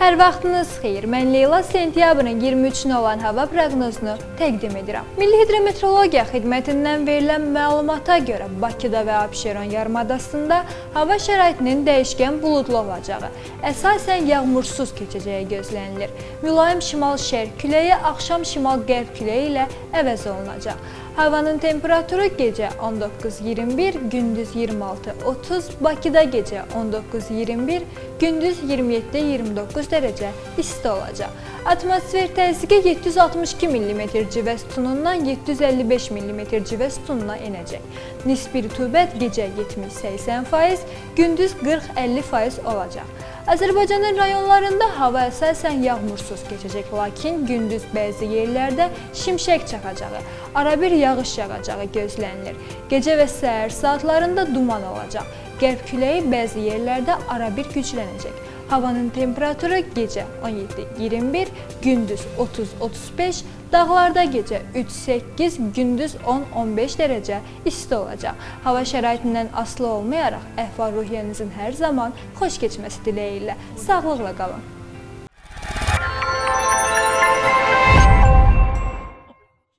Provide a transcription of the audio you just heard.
Hər vaxtınız xeyir. Mən Leyla sentyabrın 23-nə olan hava proqnozunu təqdim edirəm. Milli Hidrometeorologiya Xidmətindən verilən məlumata görə Bakıda və Abşeron yarımadasında hava şəraitinin dəyişkən buludlu olacağı, əsasən yağmursuz keçəcəyi gözlənilir. Mülayim şimal-şərq küləyi axşam şimal-qərb küləyi ilə əvəz olunacaq. Havanın temperaturu gecə 19-21, gündüz 26-30, Bakıda gecə 19-21, gündüz 27-29 dərəcə isti olacaq. Atmosfer təzyiqi 762 mm civə sütunundan 755 mm civə sütununa enəcək. Nisbi rütubət gecə 70-80%, gündüz 40-50% olacaq. Azərbaycanın rayonlarında hava əsasən yağmursuz keçəcək, lakin gündüz bəzi yerlərdə şimşək çaxacağı, arabir yağış yağacağı gözlənilir. Gecə və səhər saatlarında duman olacaq. Qərb küləyi bəzi yerlərdə arabir güclənəcək. Havanın temperaturu gecə 17-21, gündüz 30-35, dağlarda gecə 3-8, gündüz 10-15 dərəcə isti olacaq. Hava şəraitindən asılı olmayaraq əhval-ruhiyyənizin hər zaman xoş keçməsi dileyi ilə sağlıqla qalın.